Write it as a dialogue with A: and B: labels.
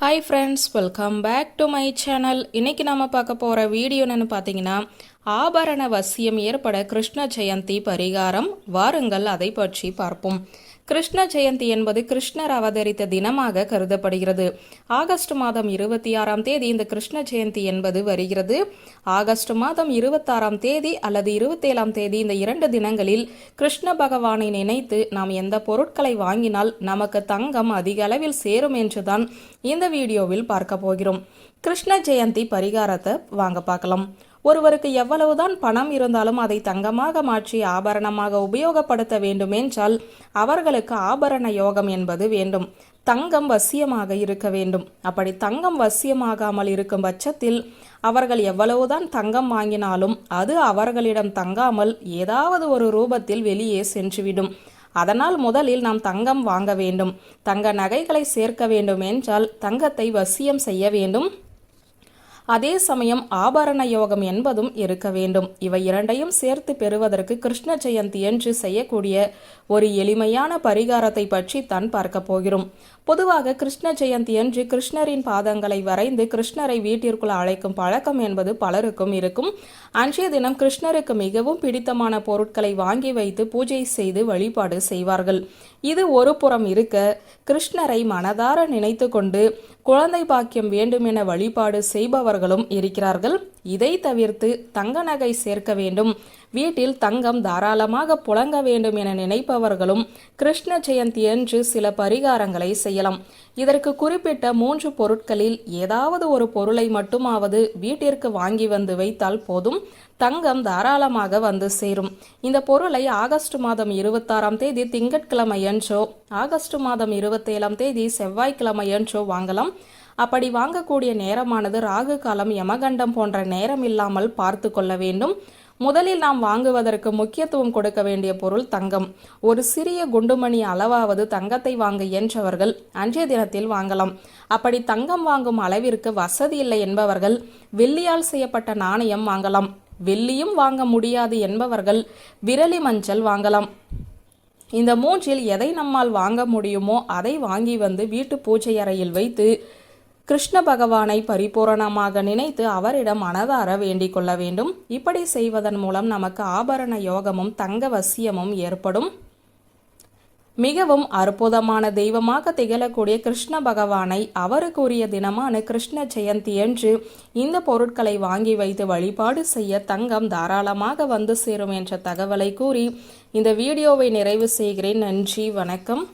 A: Hi friends welcome back to my channel இன்னைக்கு நம்ம பார்க்க போகிற வீடியோ என்னென்னு பார்த்தீங்கன்னா ஆபரண வசியம் ஏற்பட கிருஷ்ண ஜெயந்தி பரிகாரம். வாருங்கள் அதை பற்றி பார்ப்போம். கிருஷ்ண ஜெயந்தி என்பது கிருஷ்ணர் அவதரித்த தினமாக கருதப்படுகிறது. ஆகஸ்ட் மாதம் இருபத்தி ஆறாம் தேதி இந்த கிருஷ்ண ஜெயந்தி என்பது வருகிறது. ஆகஸ்ட் மாதம் இருபத்தாறாம் தேதி அல்லது இருபத்தேழாம் தேதி இந்த இரண்டு தினங்களில் கிருஷ்ண பகவானை நினைத்து நாம் எந்த பொருட்களை வாங்கினால் நமக்கு தங்கம் அதிக அளவில் சேரும் என்றுதான் இந்த வீடியோவில் பார்க்க போகிறோம். கிருஷ்ண ஜெயந்தி பரிகாரத்தை வாங்க பார்க்கலாம். ஒருவருக்கு எவ்வளவுதான் பணம் இருந்தாலும் அதை தங்கமாக மாற்றி ஆபரணமாக உபயோகப்படுத்த வேண்டுமென்றால் அவர்களுக்கு ஆபரண யோகம் என்பது வேண்டும். தங்கம் வசியமாக இருக்க வேண்டும். அப்படி தங்கம் வசியமாகாமல் இருக்கும் பட்சத்தில் அவர்கள் எவ்வளவுதான் தங்கம் வாங்கினாலும் அது அவர்களிடம் தங்காமல் ஏதாவது ஒரு ரூபத்தில் வெளியே சென்றுவிடும். அதனால் முதலில் நாம் தங்கம் வாங்க வேண்டும். தங்க நகைகளை சேர்க்க வேண்டும் என்றால் தங்கத்தை வசியம் செய்ய வேண்டும். அதே சமயம் ஆபரண யோகம் என்பதும் இருக்க வேண்டும். இவை இரண்டையும் சேர்த்து பெறுவதற்கு கிருஷ்ண ஜெயந்தி என்று செய்யக்கூடிய ஒரு எளிமையான பரிகாரத்தை பற்றி தான் பார்க்க போகிறோம். பொதுவாக கிருஷ்ண ஜெயந்தி அன்று கிருஷ்ணரின் பாதங்களை வரைந்து கிருஷ்ணரை வீட்டிற்குள் அழைக்கும் பழக்கம் என்பது பலருக்கும் இருக்கும். அன்றைய தினம் கிருஷ்ணருக்கு மிகவும் பிடித்தமான பொருட்களை வாங்கி வைத்து பூஜை செய்து வழிபாடு செய்வார்கள். இது ஒரு புறம் இருக்க கிருஷ்ணரை மனதார நினைத்து கொண்டு குழந்தை பாக்கியம் வேண்டும் என வழிபாடு செய்பவர்களும் இருக்கிறார்கள். இதை தவிர்த்து தங்க நகை சேர்க்க வேண்டும். வீட்டில் தங்கம் தாராளமாக புழங்க வேண்டும் என நினைப்ப நினைப்பவர்களும் கிருஷ்ண ஜெயந்தி என்று சில பரிகாரங்களை செய்யலாம். இதற்கு குறிப்பிட்ட மூன்று பொருட்களில் ஏதாவது ஒரு பொருளை மட்டுமாவது வீட்டிற்கு வாங்கி வந்து வைத்தால் போதும். தங்கம் தாராளமாக வந்து சேரும். இந்த பொருளை ஆகஸ்ட் மாதம் இருபத்தாறாம் தேதி திங்கட்கிழமையன்றோ ஆகஸ்ட் மாதம் இருபத்தேழாம் தேதி செவ்வாய்க்கிழமையன்றோ வாங்கலாம். அப்படி வாங்கக்கூடிய நேரமானது ராகு காலம் யமகண்டம் போன்ற நேரம் இல்லாமல் பார்த்து கொள்ள வேண்டும். முதலில் நாம் வாங்குவதற்கு முக்கியத்துவம் கொடுக்க வேண்டிய பொருள் தங்கம். ஒரு சிறிய குண்டுமணி அளவாவது தங்கத்தை வாங்க இயன்றவர்கள் அன்றைய தினத்தில் வாங்கலாம். அப்படி தங்கம் வாங்கும் அளவிற்கு வசதி இல்லை என்பவர்கள் வெள்ளியால் செய்யப்பட்ட நாணயம் வாங்கலாம். வெள்ளியும் வாங்க முடியாது என்பவர்கள் விரலி மஞ்சள் வாங்கலாம். இந்த மூன்றில் எதை நம்மால் வாங்க முடியுமோ அதை வாங்கி வந்து வீட்டு பூஜை அறையில் வைத்து கிருஷ்ண பகவானை பரிபூரணமாக நினைத்து அவரிடம் மனதார வேண்டிக் கொள்ள வேண்டும். இப்படி செய்வதன் மூலம் நமக்கு ஆபரண யோகமும் தங்க வசியமும் ஏற்படும். மிகவும் அற்புதமான தெய்வமாக திகழக்கூடிய கிருஷ்ண பகவானை அவருக்குரிய தினமான கிருஷ்ண ஜெயந்தி என்று இந்த பொருட்களை வாங்கி வைத்து வழிபாடு செய்ய தங்கம் தாராளமாக வந்து சேரும் என்ற தகவலை கூறி இந்த வீடியோவை நிறைவு செய்கிறேன். நன்றி வணக்கம்.